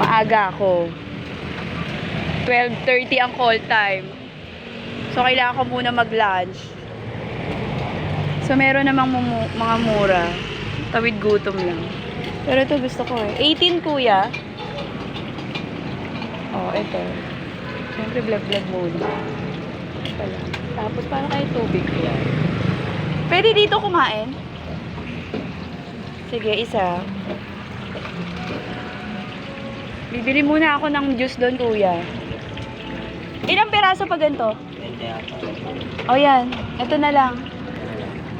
Maaga ako. 12.30 ang call time. So, kailangan ko muna mag-lunch. So, meron namang mga mura. Tawid gutom lang. Pero ito gusto ko eh. 18 kuya. Oh, ito. Siyempre, vlog-vlog muna. Tapos, para kayo tubig kuya. Pwede dito kumain? Sige, isa. Bibili muna ako ng juice doon, kuya. Ilang peraso pa ganito? O yan, ito na lang.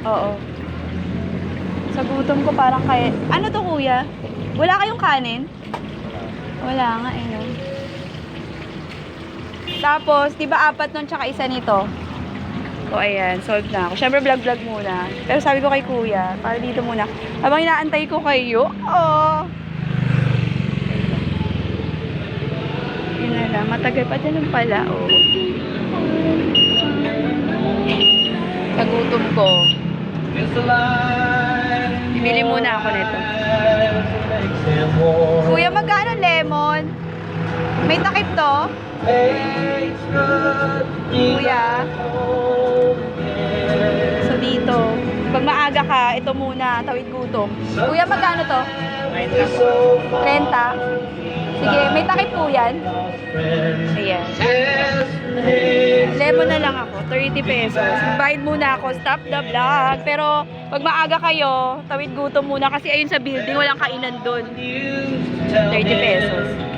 Oo. Sa gutom ko parang kaya... Ano to, kuya? Wala kayong kanin? Wala nga eh, no? Tapos, di ba apat nun tsaka isa nito? O ayan, solved na ako. Siyempre, vlog-vlog muna. Pero sabi ko kay kuya, para dito muna. Habang inaantay ko kayo, oh! Lang, matagal pa din pala, oh. Pagutom ko. Bibili muna ako nito. Kuya, magkano lemon? May takip to? Kuya? So dito, pag maaga ka, ito muna, tawid gutom. Kuya, magkano to? 30? Sige, may takip po yan. Ayan. Lemon na lang ako, 30 pesos. Bayad muna ako, stop the vlog. Pero pag maaga kayo, tawid gutom muna kasi ayun sa building, walang kainan doon. 30 pesos.